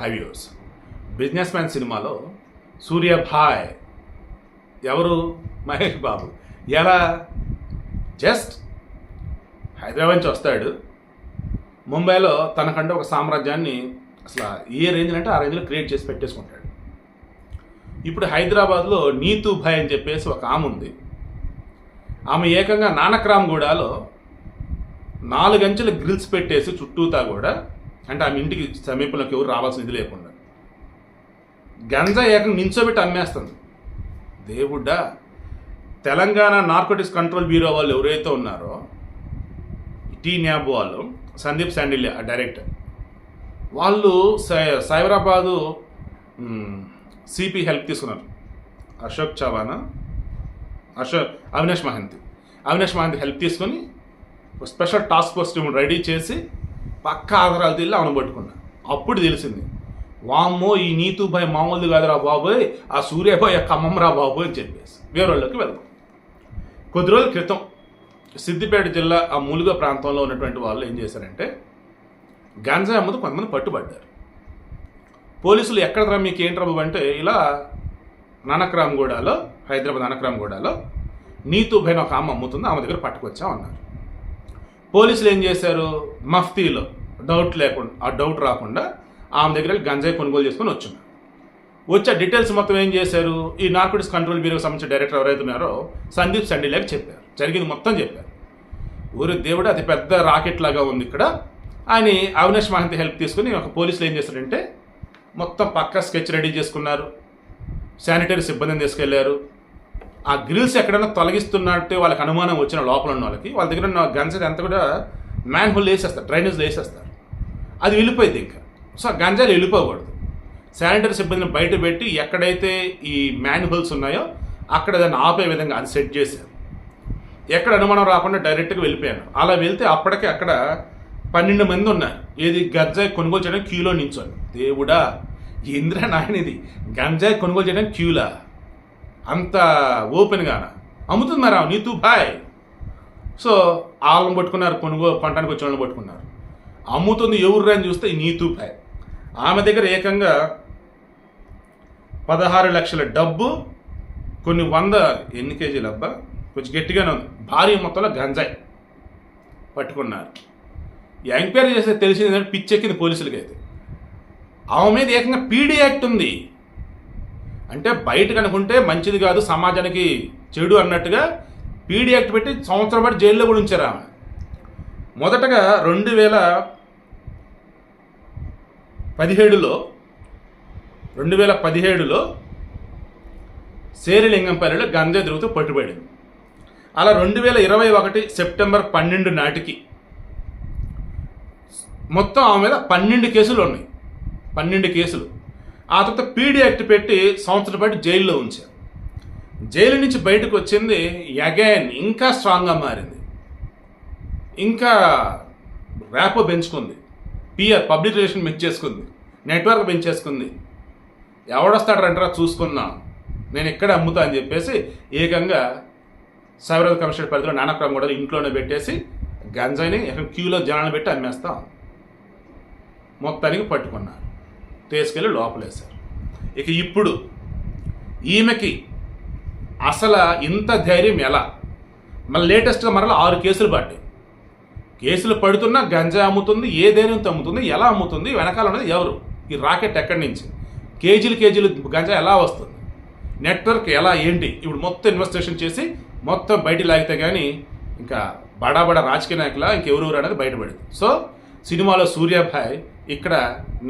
హైవ్యూస్ business man సినిమాలో సూర్యభాయ్ ఎవరు? మహేష్ బాబు. ఎలా? జస్ట్ హైదరాబాద్ నుంచి వస్తాడు. ముంబైలో తనకంటే ఒక సామ్రాజ్యాన్ని అసలు ఏ రేంజ్ అంటే ఆ రేంజ్లో క్రియేట్ చేసి పెట్టేసుకుంటాడు. ఇప్పుడు హైదరాబాద్లో నీతు భాయ్ అని చెప్పేసి ఒక ఆమె ఉంది. ఆమె ఏకంగా నానక్రామ్ గూడాలో నాలుగంచెల గ్రిల్స్ పెట్టేసి చుట్టూతా కూడా అంటే ఆమె ఇంటికి సమీపంలోకి ఎవరు రావాల్సిన ఇది లేకుండా. గంజా ఏకంగా నించోబెట్టి అమ్మేస్తుంది. దేవుడా తెలంగాణ నార్కోటిక్స్ కంట్రోల్ బ్యూరో వాళ్ళు ఎవరైతే ఉన్నారో టీ న్యాబ్ వాళ్ళు సందీప్ శాండిల్య ఆ డైరెక్టర్ వాళ్ళు సై- సైబరాబాదు సిపి హెల్ప్ తీసుకున్నారు. అశోక్ చవానా అశోక్ అవినాష్ మహంతి. అవినాష్ మహంతి హెల్ప్ తీసుకొని special task force team ready చేసి పక్క ఆధారాలు తెల్లి ఆమెను పట్టుకున్నా. అప్పుడు తెలిసింది వామ్మో ఈ నీతు భయ్ మామూలుది కాదురా బాబోయ్ ఆ సూర్యభాయ్ యొక్క అమ్మమ్మరా బాబోయ్ అని చెప్పేసి వేరేళ్ళకి వెళ్దాం. కొద్ది రోజుల క్రితం సిద్దిపేట జిల్లా ఆ మూలుగ ప్రాంతంలో ఉన్నటువంటి వాళ్ళు ఏం చేశారంటే గంజాయి అమ్మదు కొంతమంది పట్టుబడ్డారు. పోలీసులు ఎక్కడ మీకు ఏంటి రాబు అంటే ఇలా నానక్రామ్గూడలో హైదరాబాద్ నానక్రామ్గూడలో నీతు భైన ఒక ఆమె అమ్ముతుంది ఆమె దగ్గర పట్టుకొచ్చామన్నారు పోలీసులు ఏం చేశారు? మఫ్తీలో డౌట్ లేకుండా ఆ డౌట్ రాకుండా ఆమె దగ్గర గంజాయి కొనుగోలు చేసుకొని వచ్చింది వచ్చే డీటెయిల్స్ మొత్తం ఏం చేశారు? ఈ నార్కోటిక్స్ కంట్రోల్ బ్యూరోకి సంబంధించిన డైరెక్టర్ ఎవరైతే ఉన్నారో సందీప్ సండిలేకి చెప్పారు. జరిగింది మొత్తం చెప్పారు. ఊరి దేవుడు అతి పెద్ద రాకెట్ లాగా ఉంది ఇక్కడ. ఆయన అవినాష్ మహంతి హెల్ప్ తీసుకుని ఒక పోలీసులు ఏం చేశారంటే మొత్తం పక్క స్కెచ్ రెడీ చేసుకున్నారు. శానిటరీ సిబ్బందిని తీసుకెళ్ళారు. ఆ గ్రిల్స్ ఎక్కడైనా తొలగిస్తున్నట్టు వాళ్ళకి అనుమానం వచ్చిన లోపల ఉన్న వాళ్ళకి వాళ్ళ దగ్గర ఉన్న గన్స్ అంతా కూడా మ్యాన్ హోల్ వేసేస్తారు డ్రైనేజ్లు వేసేస్తారు. అది వెళ్ళిపోయింది ఇంకా. సో గంజాలు వెళ్ళిపోకూడదు. శానిటరీ సిబ్బందిని బయట పెట్టి ఎక్కడైతే ఈ మాన్యువల్స్ ఉన్నాయో అక్కడ దాన్ని ఆపే విధంగా అది సెట్ చేశారు. ఎక్కడ అనుమానం రాకుండా డైరెక్ట్గా వెళ్ళిపోయాను. అలా వెళ్తే అప్పటికే అక్కడ పన్నెండు మంది ఉన్నారు ఏది గంజాయి కొనుగోలు చేయడానికి క్యూలో నించోని. దేవుడా ఇంద్ర నాయనిది గంజాయి కొనుగోలు చేయడానికి క్యూలా అంత ఓపెన్గా అమ్ముతుంది మరి నీ నీతూ బాయ్ సో వాళ్ళని పట్టుకున్నారు కొనుగోలు కొనడానికి వచ్చిన వాళ్ళని పట్టుకున్నారు. అమ్ముతుంది ఎవరు అని చూస్తే ఈ నీతూ. ఆమె దగ్గర ఏకంగా పదహారు లక్షల డబ్బు కొన్ని వంద ఎన్ని కేజీలు అబ్బా? కొంచెం గట్టిగానే ఉంది. భారీ మొత్తంలో గంజాయి పట్టుకున్నారు. ఎంక్వైరీ చేస్తే తెలిసింది పిచ్చెక్కింది పోలీసులకి అయితే. ఆమె మీద ఏకంగా పీడీ యాక్ట్ ఉంది. అంటే బయట కనుకుంటే మంచిది కాదు సమాజానికి చెడు అన్నట్టుగా పీడీ యాక్ట్ పెట్టి సంవత్సరం పాటు జైల్లో కూడా ఉంచారు ఆమె. మొదటగా రెండు వేల పదిహేడులో రెండు వేల పదిహేడులో సేరిలింగంపల్లిలో గంజా తిరుగుతూ పట్టుబడింది. అలా రెండు వేల ఇరవై ఒకటి సెప్టెంబర్ పన్నెండు నాటికి మొత్తం ఆమె మీద పన్నెండు కేసులు ఉన్నాయి. పన్నెండు కేసులు. ఆ తర్వాత పీడీ యాక్ట్ పెట్టి సంవత్సరం పాటు జైల్లో ఉంచారు. జైలు నుంచి బయటకు వచ్చింది అగైన్ ఇంకా స్ట్రాంగ్గా మారింది. ఇంకా ర్యాప్ పెంచుకుంది. పిఆర్ పబ్లిక్ రిలేషన్ పెంచేసుకుంది నెట్వర్క్ పెంచేసుకుంది ఎవడొస్తాడంటారా రంటరా చూసుకుందాం. నేను ఇక్కడే అమ్ముతా అని చెప్పేసి ఏకంగా సైబరాబాద్ కమిషనర్ పరిధిలో నానక్రమం కూడా ఇంట్లోనే పెట్టేసి గంజాయిని క్యూలో జనాలు పెట్టి అమ్మేస్తాం. మొత్తానికి పట్టుకున్నారు. తీసుకెళ్ళి లోపలేశారు. ఇక ఇప్పుడు ఈమెకి అసలు ఇంత ధైర్యం ఎలా? మళ్ళీ లేటెస్ట్గా మరలా ఆరు కేసులు పడ్డాయి. కేసులు పడుతున్నా గంజా అమ్ముతుంది ఏ ధైర్యంతో అమ్ముతుంది ఎలా అమ్ముతుంది వెనకాల ఉన్నది ఎవరు? ఈ రాకెట్ ఎక్కడి నుంచి? కేజీలు కేజీలు గంజా ఎలా వస్తుంది? నెట్వర్క్ ఎలా ఏంటి? ఇప్పుడు మొత్తం ఇన్వెస్టిగేషన్ చేసి మొత్తం బయట లాగితే కానీ ఇంకా బడా బడా రాజకీయ నాయకుల ఇంకెవరెవరు అనేది బయటపడింది. సో సినిమాలో సూర్యాభాయ్ ఇక్కడ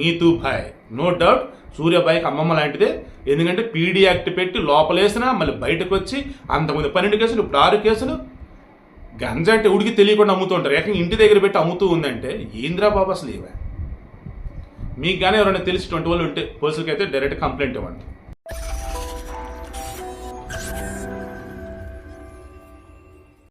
నీతూ భాయ్. నో డౌట్ సూర్యాభాయ్కి అమ్మమ్మ లాంటిదే. ఎందుకంటే పీడీ యాక్ట్ పెట్టి లోపలేసినా మళ్ళీ బయటకు వచ్చి అంతకుముందు పన్నెండు కేసులు ఇప్పుడు ఆరు కేసులు. గంజా అంటే ఉడికి తెలియకుండా అమ్ముతుంటారు. ఏకంగా ఇంటి దగ్గర పెట్టి అమ్ముతూ ఉందంటే ఏంద్రా బాబు అసలు ఇవే? మీకు కానీ ఎవరైనా తెలిసినటువంటి వాళ్ళు ఉంటే పోలీసులకి అయితే డైరెక్ట్ కంప్లైంట్ ఇవ్వండి.